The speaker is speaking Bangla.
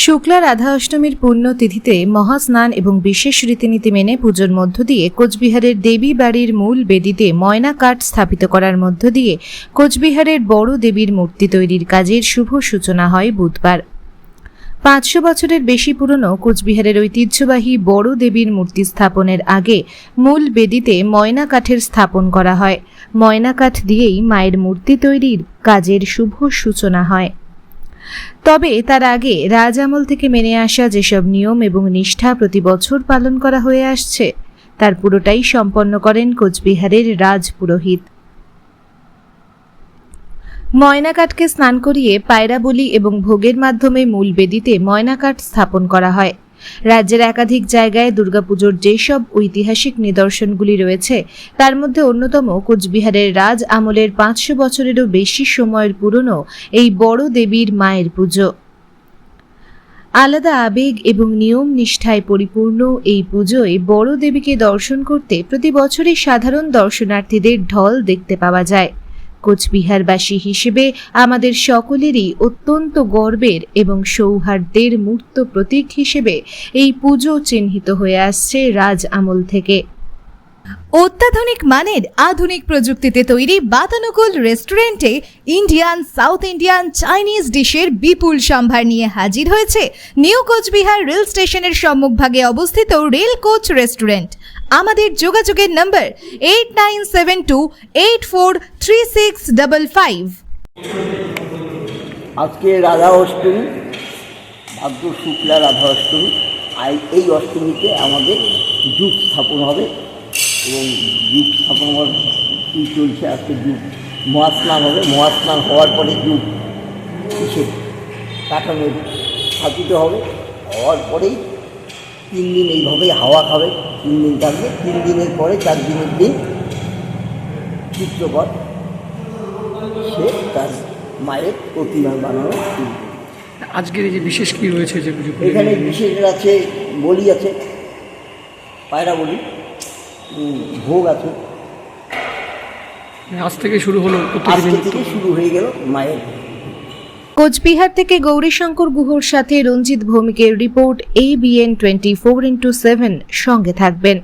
শুক্লা রাধা অষ্টমীর পুণ্যতিথিতে মহাস্নান এবং বিশেষ রীতিনীতি মেনে পুজোর মধ্য দিয়ে কোচবিহারের দেবী বাড়ির মূল বেদিতে ময়না কাঠ স্থাপিত করার মধ্য দিয়ে কোচবিহারের বড় দেবীর মূর্তি তৈরির কাজের শুভ সূচনা হয় বুধবার। পাঁচশো বছরের বেশি পুরনো কোচবিহারের ঐতিহ্যবাহী বড় দেবীর মূর্তি স্থাপনের আগে মূল বেদিতে ময়না কাঠের স্থাপন করা হয়। ময়না কাঠ দিয়েই মায়ের মূর্তি তৈরির কাজের শুভ সূচনা হয়। তবে তার আগে রাজ আমল থেকে মেনে আসা যেসব নিয়ম এবং নিষ্ঠা প্রতি বছর পালন করা হয়ে আসছে, তার পুরোটাই সম্পন্ন করেন কোচবিহারের রাজ পুরোহিত। ময়নাকাটকে স্নান করিয়ে পায়রা বলি এবং ভোগের মাধ্যমে মূল বেদিতে ময়নাকাট স্থাপন করা হয়। রাজ্যের একাধিক জায়গায় দুর্গাপুজোর যেসব ঐতিহাসিক নিদর্শনগুলি রয়েছে, তার মধ্যে অন্যতম কোচবিহারের রাজ আমলের পাঁচশো বছরেরও বেশি সময়ের পুরনো এই বড় দেবীর মায়ের পুজো। আলাদা আবেগ এবং নিয়ম নিষ্ঠায় পরিপূর্ণ এই পুজোয় বড় দেবীকে দর্শন করতে প্রতি বছরই সাধারণ দর্শনার্থীদের ঢল দেখতে পাওয়া যায়। কোচবিহারবাসী হিসেবে আমাদের সকলেরই অত্যন্ত গর্বের এবং সৌহার্দ্যের মূর্ত প্রতীক হিসেবে এই পুজো চিহ্নিত হয়ে আসছে রাজ আমল থেকে। অত্যাধুনিক মানের আধুনিক প্রযুক্তিতে তৈরি বাতানুকুল রেস্টুরেন্টে ইন্ডিয়ান, সাউথ ইন্ডিয়ান, চাইনিজ ডিশের বিপুল সম্ভার নিয়ে হাজির হয়েছে নিউ কোচবিহার রেল স্টেশনের সম্মুখভাগে অবস্থিত রেল কোচ রেস্টুরেন্ট। আমাদের যোগাযোগের number eight nine seven two eight four three six double five. আজকে রাধা অষ্টমী শুক্লা রাধা অষ্টমী এই অষ্টমীতে আমাদের যুগ স্থাপন হবে এবং যুগ স্থাপন হওয়ার কী চলছে আজকে যুগ? মহাস্নান হবে। মহাস্নান হওয়ার পরে যুগ কিসে কাটানো স্থাপিত হবে। হওয়ার পরেই তিন দিন এইভাবেই হাওয়া খাবে। তিন দিন থাকবে। তিন দিনের পরে চার দিনের দিন চিত্রপট সে তার মায়ের প্রতিমা বানানো আজকের এই যে বিশেষ কি রয়েছে যে এখানে বিশেষ আছে বলি আছে। পায়রা বলি। ভোগ আছে। আজ থেকে শুরু হলো আজ আজকে থেকে শুরু হয়ে গেল মায়ের কোচবিহার থেকে গৌরীশঙ্কর গুহর সাথে Ranjit ভৌমিকের report ABN twenty four into seven সঙ্গে থাকবেন।